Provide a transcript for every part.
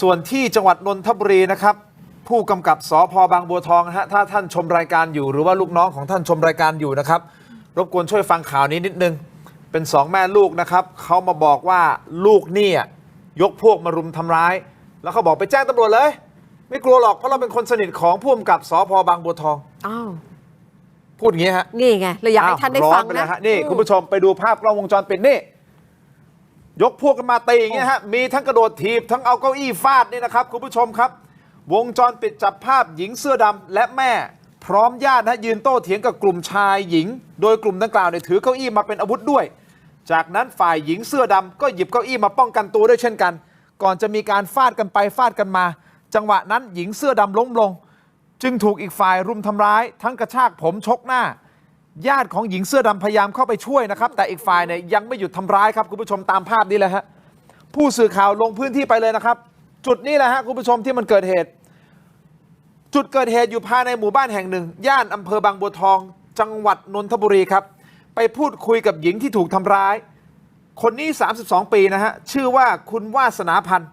ส่วนที่จังหวัดนนทบุรีนะครับผู้กำกับสพบางบัวทองนะฮะถ้าท่านชมรายการอยู่ หรือว่าลูกน้องของท่านชมรายการอยู่นะครับ รบกวนช่วยฟังข่าวนี้นิดนึง เป็นสองแม่ลูกนะครับเขามาบอกว่าลูกเนี่ยยกพวกมารุมทำร้าย แล้วเขาบอกไปแจ้งตำรวจเลย ไม่กลัวหรอกเพราะเราเป็นคนสนิทของผู้กำกับสพบางบัวทอง อ้าวพูดอย่างนี้ฮะนี่ไงเราอยากให้ท่านได้อ้วฟังร้อปเลยนะฮนี่อืมคุณผู้ชมไปดูภาพกล้องวงจรปิดนี่ ยกพวกกันมาตีอย่างเงี้ยฮะมีทั้งกระโดดถีบทั้งเอาเก้าอี้ฟาดนี่นะครับคุณผู้ชมครับ วงจรปิดจับภาพหญิงเสื้อดำและแม่ พร้อมญาตินะยืนโต้เถียงกับกลุ่มชายหญิง โดยกลุ่มดังกล่าวเนี่ยถือเก้าอี้มาเป็นอาวุธด้วย จากนั้นฝ่ายหญิงเสื้อดำก็หยิบเก้าอี้มาป้องกันตัวด้วยเช่นกัน ก่อนจะมีการฟาดกันไปฟาดกันมา จังหวะนั้นหญิงเสื้อดำล้มลง จึงถูกอีกฝ่ายรุมทำร้าย ทั้งกระชากผมชกหน้า ญาติของหญิงเสื้อดำพยายามเข้าไปช่วยนะครับ แต่อีกฝ่ายเนี่ยยังไม่หยุดทำร้ายครับคุณผู้ชมตามภาพนี้เลยฮะผู้สื่อข่าวลงพื้นที่ไปเลยนะครับ จุดนี้แหละฮะคุณผู้ชมที่มันเกิดเหตุ จุดเกิดเหตุอยู่ภายในหมู่บ้านแห่งหนึ่ง ย่านอำเภอบางบัวทอง จังหวัดนนทบุรีครับ ไปพูดคุยกับหญิงที่ถูกทำร้าย คนนี้ 32 ปีนะฮะชื่อว่าคุณวาสนาพันธ์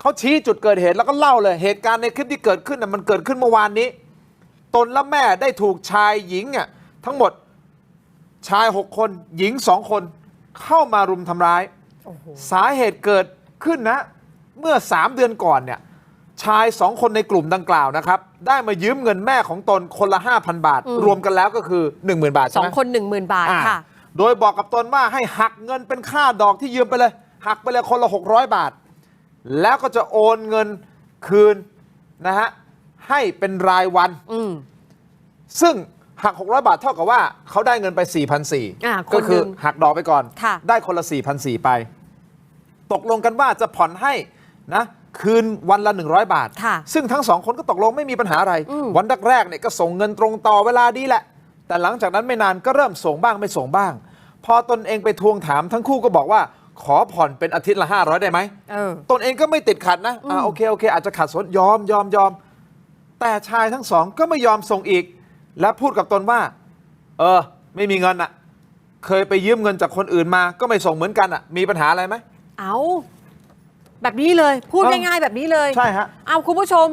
เขาชี้จุดเกิดเหตุแล้วก็เล่าเลยเหตุการณ์ในคลิปที่เกิดขึ้นน่ะมันเกิดขึ้นเมื่อวานนี้ ตนและแม่ได้ถูกชายหญิงอะ ทั้งหมดชาย 6 คนหญิง 2 คนเข้ามารุมทำร้ายโอ้โหสาเหตุเกิดขึ้นนะ เมื่อ 3 เดือนก่อนเนี่ยชาย 2 คนในกลุ่มดังกล่าวนะครับ ได้มายืมเงินแม่ของตนคนละ 5,000 บาทอืมรวมกันแล้วก็คือ 10,000 บาทสใช่องไหมคนหนึ่งหมื่นบาทอ่าค่ะ โดยบอกกับตนว่าให้หักเงินเป็นค่าดอกที่ยืมไปเลย หักไปเลยคนละ 600 บาท แล้วก็จะโอนเงินคืนนะฮะให้เป็นรายวันอืมซึ่ง หัก 600 บาทเท่ากับว่าเขาได้เงินไปอ่า4,400คนก็คือหนึ่งหักดอกไปก่อน ค่ะ ได้คนละ 4,400 ไป ตกลงกันว่าจะผ่อนให้นะคืนวันละ 100 บาท ค่ะซึ่งทั้งสองคนก็ตกลงไม่มีปัญหาอะไร อืม วันแรกๆเนี่ยก็ส่งเงินตรงต่อเวลาดีแหละ แต่หลังจากนั้นไม่นานก็เริ่มส่งบ้างไม่ส่งบ้าง พอตนเองไปทวงถามทั้งคู่ก็บอกว่าขอผ่อนเป็นอาทิตย์ละ 500 ได้ไหม เออ ตนเองก็ไม่ติดขัดนะ อ่าอืมโอเค โอเค อาจจะขัดสนยอมยอมยอม แต่ชายทั้งสองก็ไม่ยอมส่งอีก และพูดกับตนว่า เออ ไม่มีเงินอะเคยไปยืมเงินจากคนอื่นมา ก็ไม่ส่งเหมือนกันอะมีปัญหาอะไรไหมเอาแบบนี้เลย พูดเอ้า ง่ายๆแบบนี้เลย ใช่ฮะ เอาคุณผู้ชม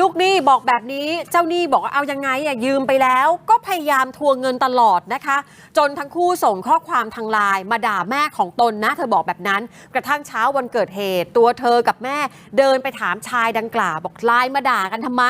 ลูกหนี้บอกแบบนี้เจ้าหนี้บอกว่าเอายังไงอะยืมไปแล้ว ก็พยายามทวงเงินตลอดนะคะ จนทั้งคู่ส่งข้อความทางไลน์มาด่าแม่ของตนนะ เธอบอกแบบนั้น กระทั่งเช้าวันเกิดเหตุ ตัวเธอกับแม่เดินไปถามชายดังกล่าวบอกไลน์มาด่ากันทำไม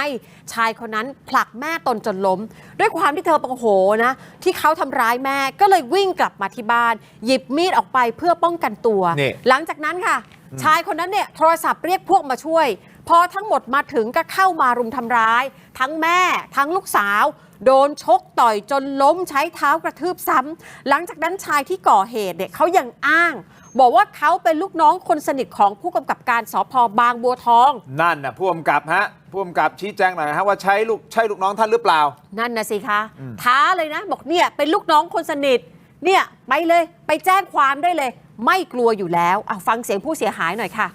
ชายคนนั้นผลักแม่ตนจนล้ม ด้วยความที่เธอโมโหนะ ที่เขาทำร้ายแม่ก็เลยวิ่งกลับมาที่บ้าน หยิบมีดออกไปเพื่อป้องกันตัวนี่หลังจากนั้นค่ะ ชายคนนั้นเนี่ยโทรศัพท์เรียกพวกมาช่วย พอทั้งหมดมาถึงก็เข้ามารุมทำร้าย ทั้งแม่ทั้งลูกสาว โดนชกต่อยจนล้มใช้เท้ากระทืบซ้ำหลังจากนั้นชายที่ก่อเหตุเนี่ยเขายังอ้าง บอกว่าเขาเป็นลูกน้องคนสนิทของผู้กำกับการสพบางบัวทอง นั่นนะผู้กำกับฮะผู้กำกับชี้แจงหน่อยฮะว่าใช้ลูกใช่ลูกน้องท่านหรือเปล่า นั่นนะสิคะท้าเลยนะ บอกเนี่ยเป็นลูกน้องคนสนิท เนี่ยไปเลยไปแจ้งความได้เลย ไม่กลัวอยู่แล้วเอาฟังเสียงผู้เสียหายหน่อยค่ะ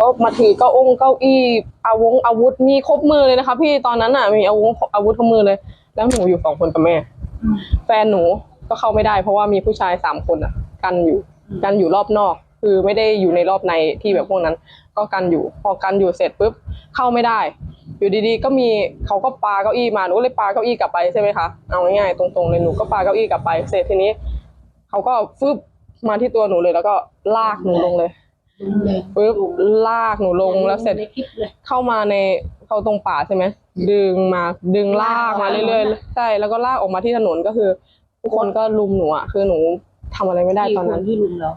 ก็มาถือเก้าองเก้าอี้อาวงอาวุธมีครบมือเลยนะคะ พี่ตอนนั้นอะมีอาวงอาวุธครบมือเลย แล้วหนูอยู่สองคนกับแม่ แฟนหนูก็เข้าไม่ได้ เพราะว่ามีผู้ชายสามคนอะ กันอยู่กันอยู่รอบนอก คือไม่ได้อยู่ในรอบในที่แบบพวกนั้น ก็กันอยู่พอกันอยู่เสร็จปุ๊บเข้าไม่ได้ อยู่ดีๆ ก็มีเขาก็ปาเก้าอี้มาหนูก็เลยปาเก้าอี้กลับไปใช่ไหมคะเอาง่ายๆตรงๆเลยหนูก็ปาเก้าอี้กลับไป เสร็จทีนี้เขาก็ฟึบมาที่ตัวหนูเลยแล้วก็ลากหนูลงเลย ปุ๊บลากหนูลงแล้วเสร็จในคลิปเลยเข้ามาในเข้าตรงป่าใช่ไหมดึงมาดึงลากมาเรื่อยๆใช่แล้วก็ลากออกมาที่ถนนก็คือ ทุกคนก็ลุมหนูอะคือหนูทำอะไรไม่ได้ตอนนั้นที่ลุมเรา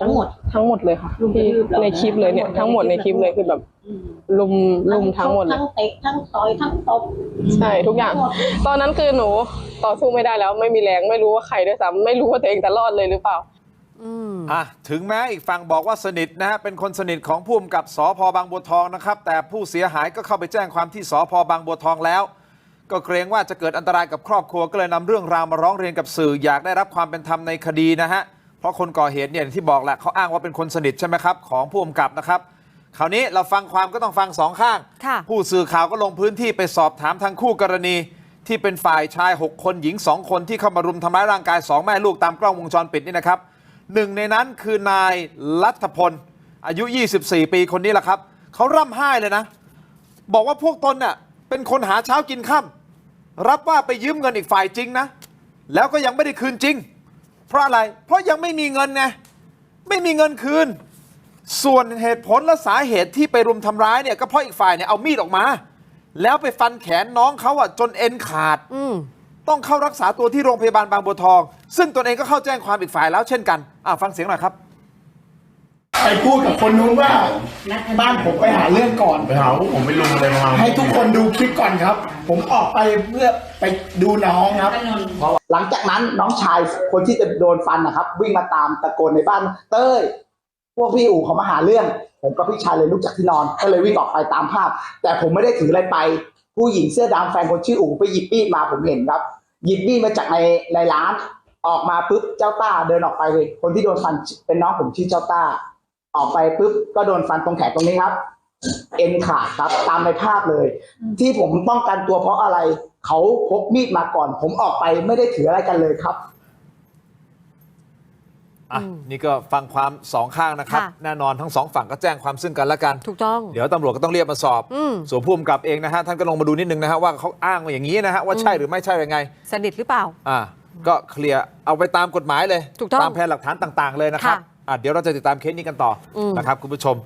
ทั้งหมดทั้งหมดเลยค่ะลุมกระที่ทืบเราในคลิปเลยเนี่ย ทั้งหมดในคลิปเลยคือแบบอืมลุมลุมทั้งหมดเลยทั้งเตะทั้งต่อยทั้งตบใช่ทุกอย่าง ตอนนั้นคือหนูต่อสู้ไม่ได้แล้วไม่มีแรงไม่รู้ว่าใครด้วยซ้ำไม่รู้ว่าตัวเองจะรอดเลยหรือเปล่า อืมอะถึงแม้อีกฝั่งบอกว่าสนิทนะฮะเป็นคนสนิทของผู้กำกับสพบางบัวทองนะครับ แต่ผู้เสียหายก็เข้าไปแจ้งความที่สพบางบัวทองแล้ว ก็เกรงว่าจะเกิดอันตรายกับครอบครัวก็เลยนำเรื่องราวมาร้องเรียนกับสื่ออยากได้รับความเป็นธรรมในคดีนะฮะเพราะคนก่อเหตุเนี่ยอย่างที่บอกแหละเขาอ้างว่าเป็นคนสนิทใช่ไหมครับของผู้กำกับนะครับคราวนี้เราฟังความก็ต้องฟังสองข้างค่ะผู้สื่อข่าวก็ลงพื้นที่ไปสอบถามทางคู่กรณี ที่เป็นฝ่ายชาย 6 คนหญิง 2 คนที่เข้ามารุมทำร้ายร่างกาย 2 แม่ลูกตามกล้องวงจรปิดนี่นะครับ หนึ่งในนั้นคือนายลัทธพล อายุ 24 ปีคนนี้แหละครับ เขาร่ำไห้เลยนะ บอกว่าพวกตนเน่ะเป็นคนหาเช้ากินค่ำรับว่าไปยืมเงินอีกฝ่ายจริงนะ แล้วก็ยังไม่ได้คืนจริง เพราะอะไร เพราะยังไม่มีเงินไงไม่มีเงินคืน ส่วนเหตุผลและสาเหตุที่ไปรุมทำร้ายเนี่ยก็เพราะอีกฝ่ายเนี่ยเอามีดออกมา แล้วไปฟันแขนน้องเขาอะจนเอ็นขาดอื ต้องเข้ารักษาตัวที่โรงพยาบาลบางบัวทอง ซึ่งตนเองก็เข้าแจ้งความอีกฝ่ายแล้วเช่นกันอะฟังเสียงหน่อยครับ ไปพูดกับคนนู้นว่าบ้านผมไปหาเรื่องก่อน ไปหาว่าผมไปลุมอะไรมาให้ทุกคนดูคลิปก่อนครับ ผมออกไปเพื่อไปดูน้องครับ หลังจากนั้นน้องชายคนที่จะโดนฟันนะครับ วิ่งมาตามตะโกนในบ้านเต้ย พวกพี่อู๋เขามาหาเรื่อง ผมกับพี่ชายเลยลุกจากที่นอน ก็เลยวิ่งออกไปตามภาพ แต่ผมไม่ได้ถืออะไรไป ผู้หญิงเสื้อดำแฟนคนชื่ออู๋ไปหยิบมีดมาผมเห็นครับ หยิบมีดมาจากในในร้าน ออกมาปุ๊บเจ้าต้าเดินออกไปเลยคนที่โดนฟันเป็นน้องผมชื่อเจ้าต้า ออกไปปุ๊บก็โดนฟันตรงแขนตรงนี้ครับ เอ็นขาดครับตามในภาพเลย ที่ผมป้องกันตัวเพราะอะไร เขาพกมีดมาก่อน ผมออกไปไม่ได้ถืออะไรกันเลยครับ อะนี่ก็ฟังความสองข้างนะครับ ค่ะ แน่นอนทั้งสองฝั่งก็แจ้งความซึ่งกันและกัน ถูกต้อง เดี๋ยวตำรวจก็ต้องเรียกมาสอบ อืม ส่วนผู้กำกับเองนะฮะท่านก็ลงมาดูนิดนึงนะฮะว่าเขาอ้างมาอย่างนี้นะฮะว่าใช่หรือไม่ใช่ยังไง สนิทหรือเปล่า อ่าก็เคลียร์เอาไปตามกฎหมายเลยถูกต้องตามแผนหลักฐานต่าง ๆ เลยนะครับค่ะอะเดี๋ยวเราจะติดตามเคสนี้กันต่ออม นะครับคุณผู้ชม